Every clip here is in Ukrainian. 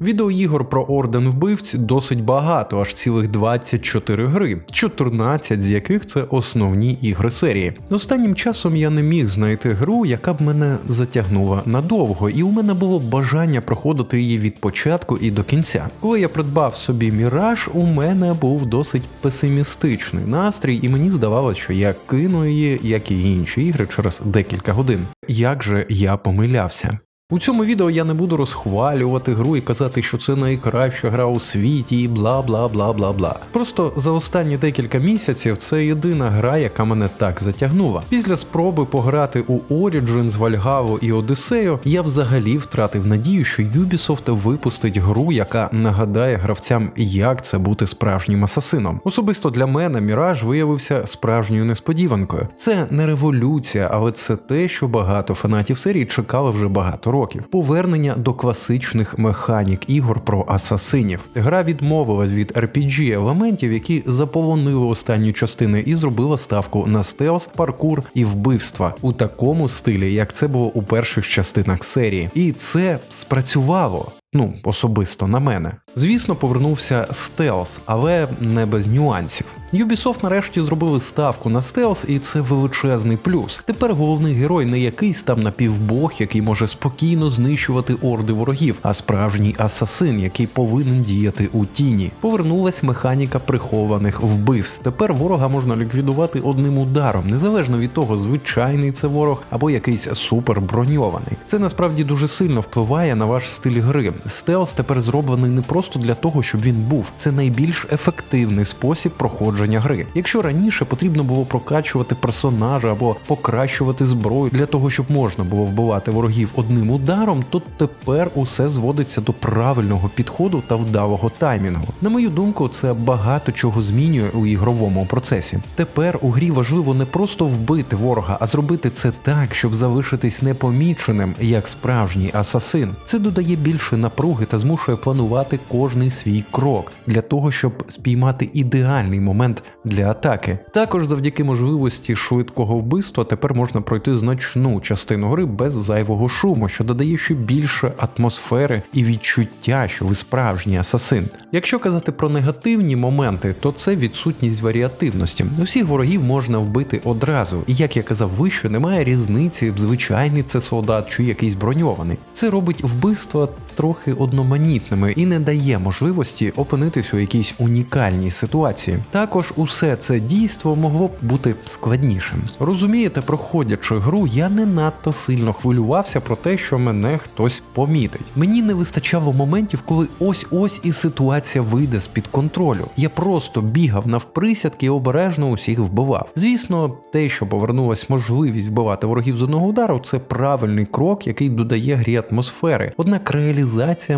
Відеоігор про орден вбивць досить багато, аж цілих 24 гри, 14 з яких це основні ігри серії. Останнім часом я не міг знайти гру, яка б мене затягнула надовго, і у мене було бажання проходити її від початку і до кінця. Коли я придбав собі Міраж, у мене був досить песимістичний настрій, і мені здавалося, що я кину її, як і інші ігри, через декілька годин. Як же я помилявся? У цьому відео я не буду розхвалювати гру і казати, що це найкраща гра у світі і бла бла бла бла бла. Просто за останні декілька місяців це єдина гра, яка мене так затягнула. Після спроби пограти у Origins, Valhalla і Одіссею, я взагалі втратив надію, що Ubisoft випустить гру, яка нагадає гравцям, як це бути справжнім асасином. Особисто для мене Міраж виявився справжньою несподіванкою. Це не революція, але це те, що багато фанатів серії чекали вже багато років. Повернення до класичних механік ігор про асасинів. Гра відмовилась від RPG елементів, які заполонили останні частини, і зробила ставку на стелс, паркур і вбивства у такому стилі, як це було у перших частинах серії. І це спрацювало. Ну, особисто на мене. Звісно, повернувся стелс, але не без нюансів. Ubisoft нарешті зробили ставку на стелс, і це величезний плюс. Тепер головний герой не якийсь там напівбог, який може спокійно знищувати орди ворогів, а справжній асасин, який повинен діяти у тіні. Повернулась механіка прихованих вбивств. Тепер ворога можна ліквідувати одним ударом, незалежно від того, звичайний це ворог або якийсь супер броньований. Це насправді дуже сильно впливає на ваш стиль гри. Стелс тепер зроблений не просто для того, щоб він був. Це найбільш ефективний спосіб проходження гри. Якщо раніше потрібно було прокачувати персонажа або покращувати зброю для того, щоб можна було вбивати ворогів одним ударом, то тепер усе зводиться до правильного підходу та вдалого таймінгу. На мою думку, це багато чого змінює у ігровому процесі. Тепер у грі важливо не просто вбити ворога, а зробити це так, щоб залишитись непоміченим як справжній асасин. Це додає більше напруги та змушує планувати кожний свій крок для того, щоб спіймати ідеальний момент для атаки. Також завдяки можливості швидкого вбивства тепер можна пройти значну частину гри без зайвого шуму, що додає ще більше атмосфери і відчуття, що ви справжній асасин. Якщо казати про негативні моменти, то це відсутність варіативності. Усіх ворогів можна вбити одразу, і як я казав вище, немає різниці, звичайний це солдат чи якийсь броньований. Це робить вбивства трохи одноманітними і не дає можливості опинитись у якійсь унікальній ситуації. Також усе це дійство могло б бути складнішим. Розумієте, проходячи гру, я не надто сильно хвилювався про те, що мене хтось помітить. Мені не вистачало моментів, коли ось ось і ситуація вийде з під контролю. Я просто бігав навприсядки і обережно усіх вбивав. Звісно, те, що повернулась можливість вбивати ворогів з одного удару, це правильний крок, який додає грі атмосфери. Однак реалізація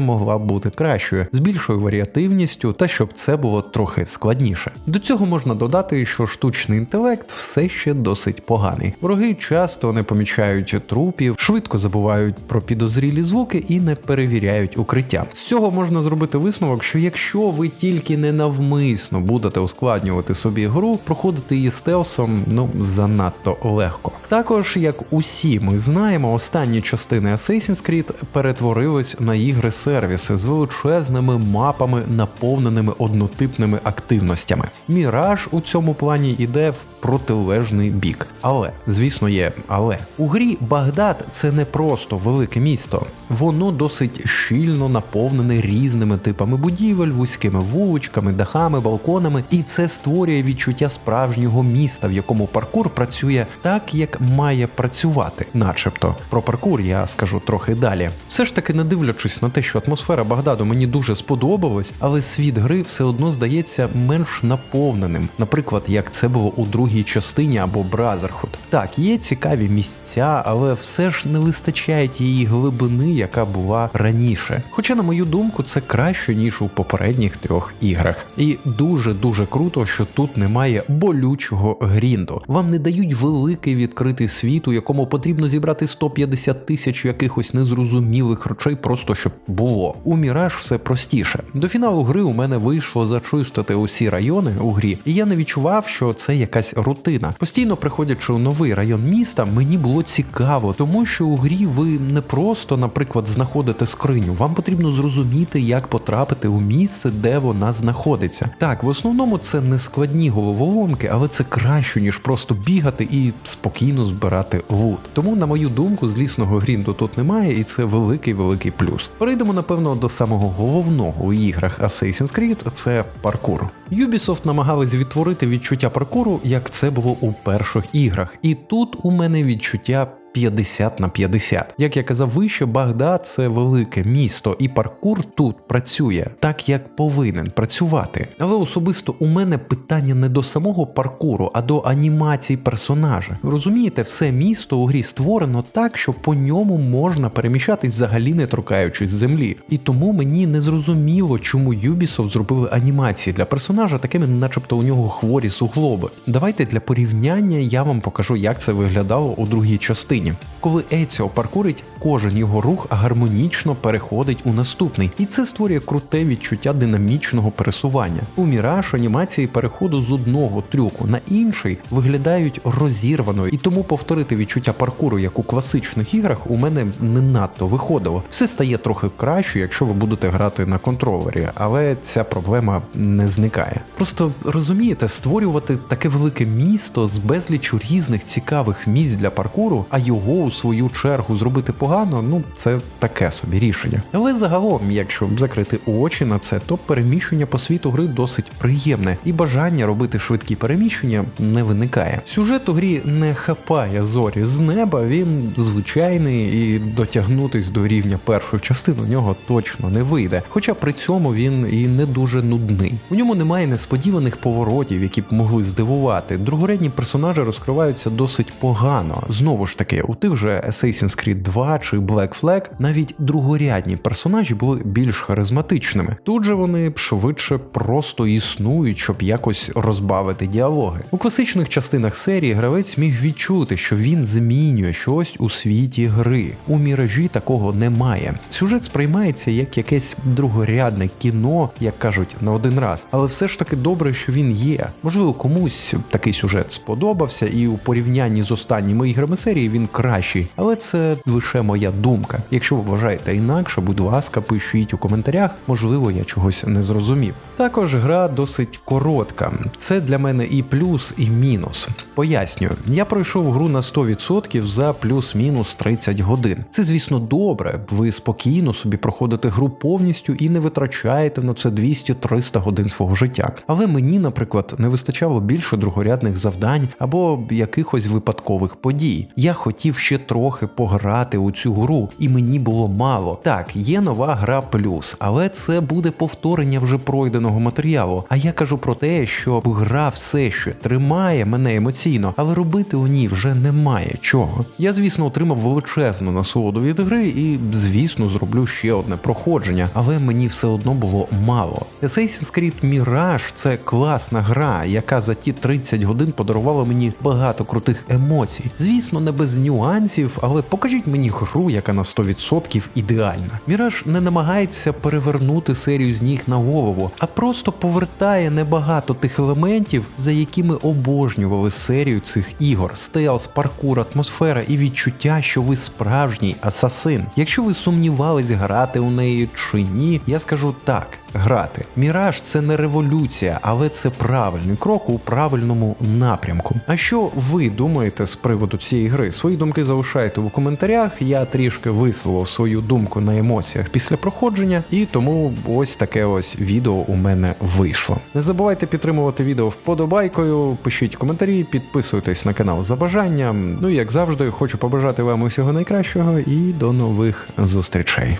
могла б бути кращою, з більшою варіативністю, та щоб це було трохи складніше. До цього можна додати, що штучний інтелект все ще досить поганий. Вороги часто не помічають трупів, швидко забувають про підозрілі звуки і не перевіряють укриття. З цього можна зробити висновок, що якщо ви тільки ненавмисно будете ускладнювати собі гру, проходити її стелсом ну занадто легко. Також, як усі ми знаємо, останні частини Assassin's Creed перетворились на ігри сервіси з величезними мапами, наповненими однотипними активностями. Міраж у цьому плані йде в протилежний бік. Але, звісно, є але у грі Багдад це не просто велике місто, воно досить щільно наповнене різними типами будівель, вузькими вуличками, дахами, балконами, і це створює відчуття справжнього міста, в якому паркур працює так, як має працювати, начебто. Про паркур я скажу трохи далі. Все ж таки, не дивлячись на те, що атмосфера Багдаду мені дуже сподобалась, але світ гри все одно здається менш наповненим, наприклад, як це було у другій частині або Brotherhood. Так, є цікаві місця, але все ж не вистачає тієї глибини, яка була раніше. Хоча, на мою думку, це краще ніж у попередніх трьох іграх. І дуже дуже круто, що тут немає болючого грінду. Вам не дають великий відкритий світ, у якому потрібно зібрати 150 тисяч якихось незрозумілих речей, просто щоб було. У Міраж все простіше. До фіналу гри у мене вийшло зачистити усі райони у грі, і я не відчував, що це якась рутина. Постійно приходячи у новий район міста, мені було цікаво, тому що у грі ви не просто, наприклад, знаходите скриню. Вам потрібно зрозуміти, як потрапити у місце, де вона знаходиться. Так, в основному це не складні головоломки, але це краще ніж просто бігати і спокійно збирати лут. Тому, на мою думку, злісного грінду тут немає, і це великий великий плюс. Перейдемо напевно до самого головного у іграх Assassin's Creed – це паркур. Ubisoft намагались відтворити відчуття паркуру, як це було у перших іграх, і тут у мене відчуття. 50 на 50. Як я казав вище, Багдад це велике місто, і паркур тут працює так, як повинен працювати. Але особисто у мене питання не до самого паркуру, а до анімації персонажа. Розумієте, все місто у грі створено так, що по ньому можна переміщатись взагалі не торкаючись землі. І тому мені не зрозуміло, чому Ubisoft зробили анімації для персонажа такими, начебто у нього хворі суглоби. Давайте для порівняння я вам покажу, як це виглядало у другій частині. Коли Еціо паркурить, кожен його рух гармонічно переходить у наступний, і це створює круте відчуття динамічного пересування. У Міраж анімації переходу з одного трюку на інший виглядають розірваною, і тому повторити відчуття паркуру, як у класичних іграх, у мене не надто виходило. Все стає трохи краще, якщо ви будете грати на контролері, але ця проблема не зникає. Просто розумієте, створювати таке велике місто з безлічу різних цікавих місць для паркуру, а його у свою чергу зробити погано, ну це таке собі рішення. Але загалом, якщо закрити очі на це, то переміщення по світу гри досить приємне, і бажання робити швидкі переміщення не виникає. Сюжет у грі не хапає зорі з неба, він звичайний і дотягнутись до рівня першої частини у нього точно не вийде. Хоча при цьому він і не дуже нудний. У ньому немає несподіваних поворотів, які б могли здивувати. Другорядні персонажі розкриваються досить погано. Знову ж таки, у тих же Assassin's Creed 2 чи Black Flag навіть другорядні персонажі були більш харизматичними. Тут же вони швидше просто існують, щоб якось розбавити діалоги. У класичних частинах серії гравець міг відчути, що він змінює щось у світі гри. У міражі такого немає. Сюжет сприймається як якесь другорядне кіно, як кажуть, на один раз. Але все ж таки добре, що він є. Можливо, комусь такий сюжет сподобався, і у порівнянні з останніми іграми серії він кращий. Але це лише моя думка. Якщо ви вважаєте інакше, будь ласка, пишіть у коментарях, можливо, я чогось не зрозумів. Також гра досить коротка. Це для мене і плюс, і мінус. Пояснюю, я пройшов гру на 100% за плюс-мінус 30 годин. Це, звісно, добре. Ви спокійно собі проходите гру повністю і не витрачаєте на це 200-300 годин свого життя. Але мені, наприклад, не вистачало більше другорядних завдань або якихось випадкових подій. Я хотів ще трохи пограти у цю гру, і мені було мало. Так, є нова гра плюс, але це буде повторення вже пройденого матеріалу. А я кажу про те, що гра все ще тримає мене емоційно, але робити у ній вже немає чого. Я, звісно, отримав величезну насолоду від гри і, звісно, зроблю ще одне проходження, але мені все одно було мало. Assassin's Creed Mirage – це класна гра, яка за ті 30 годин подарувала мені багато крутих емоцій. Звісно, не без нюансів, але покажіть мені гру, яка на 100% ідеальна. Міраж не намагається перевернути серію з ніг на голову, а просто повертає небагато тих елементів, за якими обожнювали серію цих ігор: стелс, паркур, атмосфера і відчуття, що ви справжній асасин. Якщо ви сумнівались грати у неї чи ні, я скажу так. Грати. Міраж це не революція, але це правильний крок у правильному напрямку. А що ви думаєте з приводу цієї гри? Свої думки залишайте у коментарях. Я трішки висловив свою думку на емоціях після проходження, і тому ось таке ось відео у мене вийшло. Не забувайте підтримувати відео вподобайкою, пишіть коментарі, підписуйтесь на канал за бажанням. Ну і як завжди, хочу побажати вам усього найкращого і до нових зустрічей.